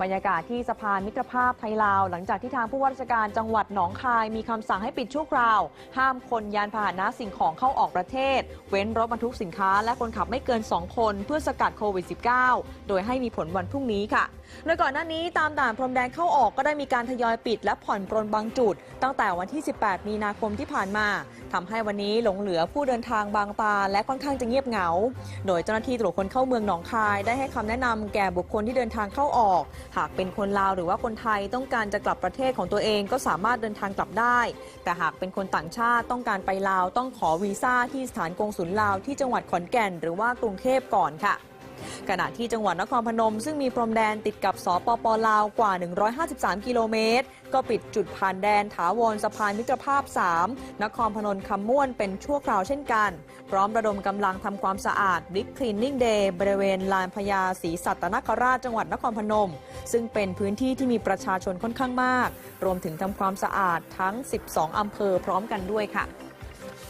บรรยากาศที่สะพานมิตรภาพไทยลาว หลังจากที่ทางผู้ว่าราชการจังหวัดหนองคายมีคำสั่งให้ปิดชั่วคราว ห้ามคนยานพาหนะสิ่งของเข้าออกประเทศ เว้นรถบรรทุกสินค้า และคนขับไม่เกิน 2 คนเพื่อสกัดโควิด -19 โดยให้มีผลวันพรุ่งนี้ค่ะ โดยก่อนหน้านี้ตามด่านพรมแดนเข้าออกก็ได้มีการทยอยปิด และผ่อนปรนบางจุด ตั้งแต่วันที่ 18 มีนาคมที่ผ่านมาทำให้วันนี้หลงเหลือผู้เดินทางบางตาและค่อนข้างจะเงียบเหงา โดยเจ้าหน้าที่ตรวจคนเข้าเมืองหนองคายได้ให้คำแนะนำแก่บุคคลที่เดินทางเข้าออกหากเป็นคนลาวหรือว่าคนไทยต้องการจะกลับประเทศของตัวเองก็สามารถเดินทางกลับได้ แต่หากเป็นคนต่างชาติต้องการไปลาวต้องขอวีซ่าที่สถานกงสุลลาวที่จังหวัดขอนแก่น หรือว่ากรุงเทพก่อนค่ะ ขณะที่จังหวัดนครพนม ซึ่งมีพรมแดนติดกับสปปลาวกว่า 153 กิโลเมตร ก็ปิดจุดผ่านแดนถาวรสะพานมิตรภาพ 3 นครพนมคำม่วนเป็นชั่วคราวเช่นกัน พร้อมระดมกำลังทำความสะอาดบิ๊กคลีนนิ่งเดย์บริเวณลานพญาศรีสัตนคราชจังหวัดนครพนม ซึ่งเป็นพื้นที่ที่มีประชาชนค่อนข้างมาก รวมถึงทำความสะอาดทั้ง 12 อำเภอพร้อมกันด้วยค่ะ